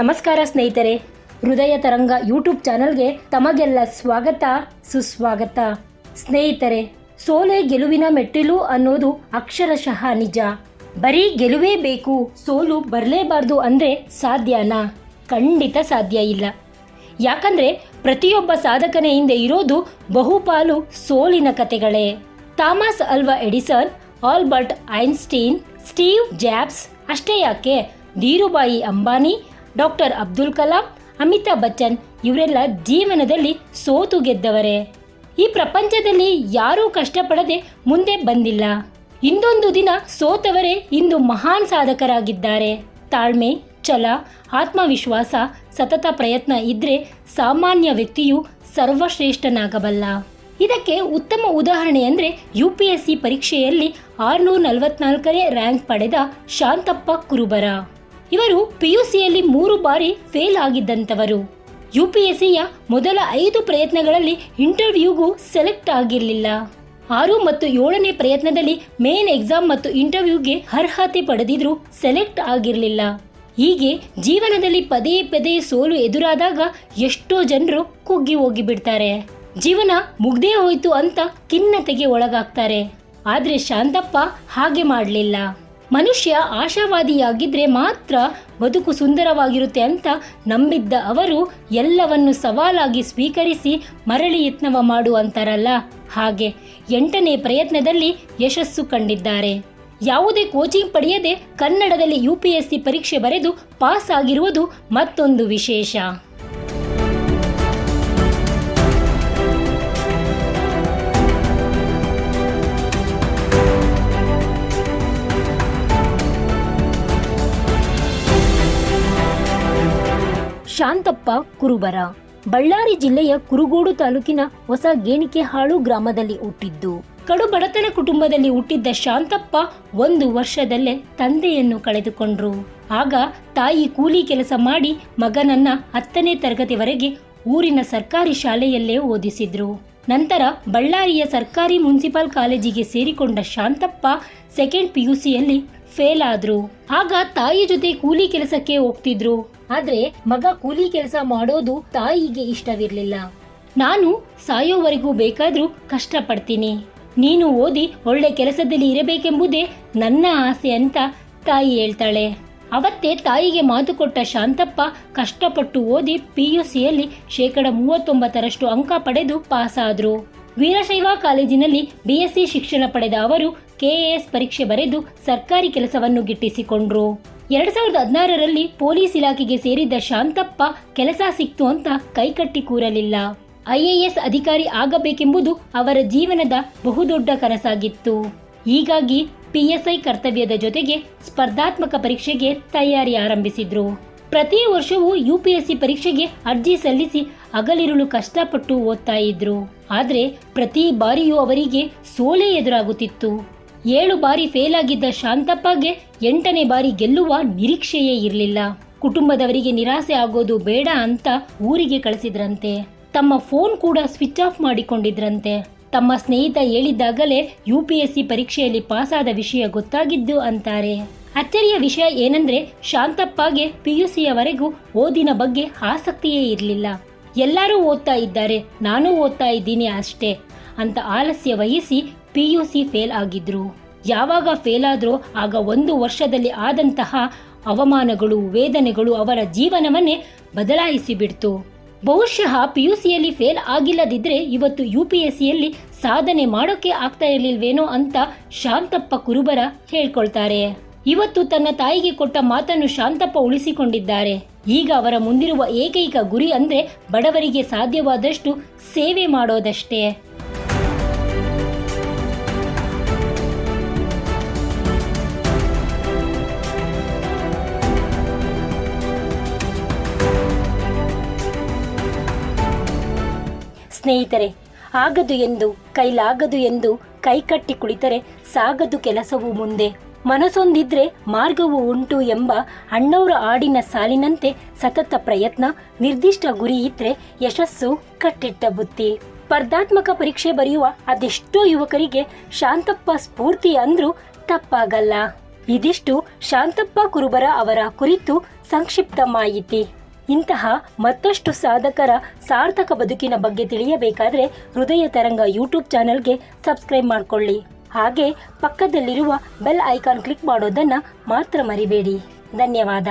ನಮಸ್ಕಾರ ಸ್ನೇಹಿತರೆ, ಹೃದಯ ತರಂಗ ಯೂಟ್ಯೂಬ್ ಚಾನಲ್ಗೆ ತಮಗೆಲ್ಲ ಸ್ವಾಗತ, ಸುಸ್ವಾಗತ. ಸ್ನೇಹಿತರೆ, ಸೋಲೆ ಗೆಲುವಿನ ಮೆಟ್ಟಿಲು ಅನ್ನೋದು ಅಕ್ಷರಶಃ ನಿಜ. ಬರೀ ಗೆಲುವೇ ಬೇಕು, ಸೋಲು ಬರಲೇಬಾರ್ದು ಅಂದ್ರೆ ಸಾಧ್ಯನಾ? ಖಂಡಿತ ಸಾಧ್ಯ ಇಲ್ಲ. ಯಾಕಂದ್ರೆ ಪ್ರತಿಯೊಬ್ಬ ಸಾಧಕನ ಹಿಂದೆ ಇರೋದು ಬಹುಪಾಲು ಸೋಲಿನ ಕತೆಗಳೇ. Thomas Alva Edison, Albert Einstein, Steve Jobs, ಅಷ್ಟೇ ಯಾಕೆ? ಧೀರುಬಾಯಿ ಅಂಬಾನಿ ಡಾಕ್ಟರ್ ಅಬ್ದುಲ್ ಕಲಾಂ, ಅಮಿತಾಬ್ ಬಚ್ಚನ್ ಇವರೆಲ್ಲ ಜೀವನದಲ್ಲಿ ಸೋತು ಗೆದ್ದವರೇ. ಈ ಪ್ರಪಂಚದಲ್ಲಿ ಯಾರೂ ಕಷ್ಟಪಡದೆ ಮುಂದೆ ಬಂದಿಲ್ಲ. ಇಂದೊಂದು ದಿನ ಸೋತವರೇ ಇಂದು ಮಹಾನ್ ಸಾಧಕರಾಗಿದ್ದಾರೆ. ತಾಳ್ಮೆ, ಛಲ, ಆತ್ಮವಿಶ್ವಾಸ, ಸತತ ಪ್ರಯತ್ನ ಇದ್ರೆ ಸಾಮಾನ್ಯ ವ್ಯಕ್ತಿಯು ಸರ್ವಶ್ರೇಷ್ಠನಾಗಬಲ್ಲ. ಇದಕ್ಕೆ ಉತ್ತಮ ಉದಾಹರಣೆ ಅಂದರೆ ಯು ಪಿ ಎಸ್ ಸಿ ಪರೀಕ್ಷೆಯಲ್ಲಿ ಆರುನೂರ ನಲವತ್ನಾಲ್ಕನೇ ರ್ಯಾಂಕ್ ಪಡೆದ ಶಾಂತಪ್ಪ ಕುರುಬರ. ಇವರು ಪಿಯುಸಿಯಲ್ಲಿ ಮೂರು ಬಾರಿ ಫೇಲ್ ಆಗಿದ್ದಂಥವರು. ಯು ಪಿ ಎಸ್ ಸಿಯ ಮೊದಲ ಐದು ಪ್ರಯತ್ನಗಳಲ್ಲಿ ಇಂಟರ್ವ್ಯೂಗೂ ಸೆಲೆಕ್ಟ್ ಆಗಿರಲಿಲ್ಲ. ಆರು ಮತ್ತು ಏಳನೇ ಪ್ರಯತ್ನದಲ್ಲಿ ಮೇನ್ ಎಕ್ಸಾಮ್ ಮತ್ತು ಇಂಟರ್ವ್ಯೂಗೆ ಅರ್ಹತೆ ಪಡೆದಿದ್ರೂ ಸೆಲೆಕ್ಟ್ ಆಗಿರಲಿಲ್ಲ. ಹೀಗೆ ಜೀವನದಲ್ಲಿ ಪದೇ ಪದೇ ಸೋಲು ಎದುರಾದಾಗ ಎಷ್ಟೋ ಜನರು ಕುಗ್ಗಿ ಹೋಗಿ ಬಿಡ್ತಾರೆ ಜೀವನ ಮುಗ್ದೇ ಹೋಯ್ತು ಅಂತ ಖಿನ್ನತೆಗೆ ಒಳಗಾಗ್ತಾರೆ. ಆದ್ರೆ ಶಾಂತಪ್ಪ ಹಾಗೆ ಮಾಡಲಿಲ್ಲ. ಮನುಷ್ಯ ಆಶಾವಾದಿಯಾಗಿದ್ದರೆ ಮಾತ್ರ ಬದುಕು ಸುಂದರವಾಗಿರುತ್ತೆ ಅಂತ ನಂಬಿದ್ದ ಅವರು ಎಲ್ಲವನ್ನು ಸವಾಲಾಗಿ ಸ್ವೀಕರಿಸಿ ಮರಳಿ ಯತ್ನವ ಮಾಡು ಅಂತಾರಲ್ಲ ಹಾಗೆ ಎಂಟನೇ ಪ್ರಯತ್ನದಲ್ಲಿ ಯಶಸ್ಸು ಕಂಡಿದ್ದಾರೆ. ಯಾವುದೇ ಕೋಚಿಂಗ್ ಪಡೆಯದೆ ಕನ್ನಡದಲ್ಲಿ ಯು ಪಿ ಎಸ್ ಸಿ ಪರೀಕ್ಷೆ ಬರೆದು ಪಾಸ್ ಆಗಿರುವುದು ಮತ್ತೊಂದು ವಿಶೇಷ. ಶಾಂತಪ್ಪ ಕುರುಬರ. ಬಳ್ಳಾರಿ ಜಿಲ್ಲೆಯ ಕುರುಗೋಡು ತಾಲೂಕಿನ ಹೊಸ ಗೇಣಿಕೆಹಾಳು ಗ್ರಾಮದಲ್ಲಿ ಹುಟ್ಟಿದ್ದು. ಕಡು ಬಡತನ ಕುಟುಂಬದಲ್ಲಿ ಹುಟ್ಟಿದ್ದ ಶಾಂತಪ್ಪ ಒಂದು ವರ್ಷದಲ್ಲೇ ತಂದೆಯನ್ನು ಕಳೆದುಕೊಂಡ್ರು. ಆಗ ತಾಯಿ ಕೂಲಿ ಕೆಲಸ ಮಾಡಿ ಮಗನನ್ನ ಹತ್ತನೇ ತರಗತಿವರೆಗೆ ಊರಿನ ಸರ್ಕಾರಿ ಶಾಲೆಯಲ್ಲೇ ಓದಿಸಿದ್ರು. ನಂತರ ಬಳ್ಳಾರಿಯ ಸರ್ಕಾರಿ ಮುನ್ಸಿಪಲ್ ಕಾಲೇಜಿಗೆ ಸೇರಿಕೊಂಡ ಶಾಂತಪ್ಪ ಸೆಕೆಂಡ್ ಪಿಯುಸಿಯಲ್ಲಿ ಫೇಲ್ ಆದ್ರು. ಆಗ ತಾಯಿ ಜೊತೆ ಕೂಲಿ ಕೆಲಸಕ್ಕೆ ಹೋಗ್ತಿದ್ರು. ಆದ್ರೆ ಮಗ ಕೂಲಿ ಕೆಲಸ ಮಾಡೋದು ತಾಯಿಗೆ ಇಷ್ಟವಿರ್ಲಿಲ್ಲ. ನಾನು ಸಾಯೋವರೆಗೂ ಬೇಕಾದ್ರೂ ಕಷ್ಟಪಡ್ತೀನಿ. ನೀನು ಓದಿ ಒಳ್ಳೆ ಕೆಲಸದಲ್ಲಿ ಇರಬೇಕೆಂಬುದೇ ನನ್ನ ಆಸೆ ಅಂತ ತಾಯಿ ಹೇಳ್ತಾಳೆ. ಅವತ್ತೇ ತಾಯಿಗೆ ಮಾತು ಕೊಟ್ಟ ಶಾಂತಪ್ಪ ಕಷ್ಟಪಟ್ಟು ಓದಿ ಪಿಯುಸಿಯಲ್ಲಿ ಶೇಕಡ ಮೂವತ್ತೊಂಬತ್ತರಷ್ಟು ಅಂಕ ಪಡೆದು ಪಾಸ್ ಆದ್ರು ವೀರಶೈವ ಕಾಲೇಜಿನಲ್ಲಿ ಬಿಎಸ್ಸಿ ಶಿಕ್ಷಣ ಪಡೆದ ಅವರು ಕೆಎಎಸ್ ಪರೀಕ್ಷೆ ಬರೆದು ಸರ್ಕಾರಿ ಕೆಲಸವನ್ನು ಗಿಟ್ಟಿಸಿಕೊಂಡ್ರು. ಎರಡ್ ಸಾವಿರದ ಹದಿನಾರರಲ್ಲಿ ಪೊಲೀಸ್ ಇಲಾಖೆಗೆ ಸೇರಿದ್ದ ಶಾಂತಪ್ಪ ಕೆಲಸ ಸಿಕ್ತು ಅಂತ ಕೈಕಟ್ಟಿ ಕೂರಲಿಲ್ಲ. ಐಎಎಸ್ ಅಧಿಕಾರಿ ಆಗಬೇಕೆಂಬುದು ಅವರ ಜೀವನದ ಬಹುದೊಡ್ಡ ಕನಸಾಗಿತ್ತು. ಹೀಗಾಗಿ ಪಿಎಸ್ಐ ಕರ್ತವ್ಯದ ಜೊತೆಗೆ ಸ್ಪರ್ಧಾತ್ಮಕ ಪರೀಕ್ಷೆಗೆ ತಯಾರಿ ಆರಂಭಿಸಿದ್ರು. ಪ್ರತಿ ವರ್ಷವೂ ಯುಪಿಎಸ್ಸಿ ಪರೀಕ್ಷೆಗೆ ಅರ್ಜಿ ಸಲ್ಲಿಸಿ ಅಗಲಿರುಳು ಕಷ್ಟಪಟ್ಟು ಓದ್ತಾ ಇದ್ರು. ಆದ್ರೆ ಪ್ರತಿ ಬಾರಿಯೂ ಅವರಿಗೆ ಸೋಲೆ ಎದುರಾಗುತ್ತಿತ್ತು. ಏಳು ಬಾರಿ ಫೇಲ್ ಆಗಿದ್ದ ಶಾಂತಪ್ಪಗೆ ಎಂಟನೇ ಬಾರಿ ಗೆಲ್ಲುವ ನಿರೀಕ್ಷೆಯೇ ಇರಲಿಲ್ಲ. ಕುಟುಂಬದವರಿಗೆ ನಿರಾಸೆ ಆಗೋದು ಬೇಡ ಅಂತ ಊರಿಗೆ ಕಳಿಸಿದ್ರಂತೆ. ತಮ್ಮ ಫೋನ್ ಕೂಡ ಸ್ವಿಚ್ ಆಫ್ ಮಾಡಿಕೊಂಡಿದ್ರಂತೆ. ತಮ್ಮ ಸ್ನೇಹಿತ ಹೇಳಿದ್ದಾಗಲೇ ಯು ಪಿ ಎಸ್ ಸಿ ಪರೀಕ್ಷೆಯಲ್ಲಿ ಪಾಸಾದ ವಿಷಯ ಗೊತ್ತಾಗಿದ್ದು ಅಂತಾರೆ. ಅಚ್ಚರಿಯ ವಿಷಯ ಏನಂದ್ರೆ ಶಾಂತಪ್ಪಗೆ ಪಿಯುಸಿಯವರೆಗೂ ಓದಿನ ಬಗ್ಗೆ ಆಸಕ್ತಿಯೇ ಇರಲಿಲ್ಲ. ಎಲ್ಲರೂ ಓದ್ತಾ ಇದ್ದಾರೆ, ನಾನು ಓದ್ತಾ ಇದ್ದೀನಿ ಅಷ್ಟೇ. ಅಂತ ಆಲಸ್ಯ ವಹಿಸಿ ಪಿಯುಸಿ ಫೇಲ್ ಆಗಿದ್ರು. ಯಾವಾಗ ಫೇಲ್ ಆದ್ರೋ ಆಗ ಒಂದು ವರ್ಷದಲ್ಲಿ ಆದಂತಹ ಅವಮಾನಗಳು, ವೇದನೆಗಳು ಅವರ ಜೀವನವನ್ನೇ ಬದಲಾಯಿಸಿ ಬಿಡ್ತು. ಬಹುಶಃ ಸಿಯಲ್ಲಿ ಫೇಲ್ ಆಗಿಲ್ಲದಿದ್ರೆ ಇವತ್ತು ಯು ಪಿ ಎಸ್ ಸಿಯಲ್ಲಿ ಸಾಧನೆ ಮಾಡೋಕೆ ಆಗ್ತಾ ಇರಲಿಲ್ವೇನೋ ಅಂತ ಶಾಂತಪ್ಪ ಕುರುಬರ ಹೇಳ್ಕೊಳ್ತಾರೆ. ಇವತ್ತು ತನ್ನ ತಾಯಿಗೆ ಕೊಟ್ಟ ಮಾತನ್ನು ಶಾಂತಪ್ಪ ಉಳಿಸಿಕೊಂಡಿದ್ದಾರೆ. ಈಗ ಅವರ ಮುಂದಿರುವ ಏಕೈಕ ಗುರಿ ಅಂದ್ರೆ ಬಡವರಿಗೆ ಸಾಧ್ಯವಾದಷ್ಟು ಸೇವೆ ಮಾಡೋದಷ್ಟೇ. ಸ್ನೇಹಿತರೆ, ಆಗದು ಎಂದು, ಕೈಲಾಗದು ಎಂದು ಕೈಕಟ್ಟಿ ಕುಳಿತರೆ ಸಾಗದು ಕೆಲಸವು ಮುಂದೆ. ಮನಸೊಂದಿದ್ರೆ ಮಾರ್ಗವು ಉಂಟು ಎಂಬ ಅಣ್ಣವರ ಆಡಿನ ಸಾಲಿನಂತೆ ಸತತ ಪ್ರಯತ್ನ, ನಿರ್ದಿಷ್ಟ ಗುರಿ ಇದ್ರೆ ಯಶಸ್ಸು ಕಟ್ಟಿಟ್ಟ ಬುತ್ತಿ ಸ್ಪರ್ಧಾತ್ಮಕ ಪರೀಕ್ಷೆ ಬರೆಯುವ ಅದೆಷ್ಟೋ ಯುವಕರಿಗೆ ಶಾಂತಪ್ಪ ಸ್ಫೂರ್ತಿ ಅಂದ್ರೂ ತಪ್ಪಾಗಲ್ಲ. ಇದಿಷ್ಟು ಶಾಂತಪ್ಪ ಕುರುಬರ ಅವರ ಕುರಿತು ಸಂಕ್ಷಿಪ್ತ ಮಾಹಿತಿ. ಇಂತಹ ಮತ್ತಷ್ಟು ಸಾಧಕರ ಸಾರ್ಥಕ ಬದುಕಿನ ಬಗ್ಗೆ ತಿಳಿಯಬೇಕಾದರೆ ಹೃದಯ ತರಂಗ ಯೂಟ್ಯೂಬ್ ಚಾನೆಲ್ಗೆ ಸಬ್ಸ್ಕ್ರೈಬ್ ಮಾಡಿಕೊಳ್ಳಿ. ಹಾಗೆ ಪಕ್ಕದಲ್ಲಿರುವ ಬೆಲ್ ಐಕಾನ್ ಕ್ಲಿಕ್ ಮಾಡೋದನ್ನು ಮಾತ್ರ ಮರಿಬೇಡಿ. ಧನ್ಯವಾದ.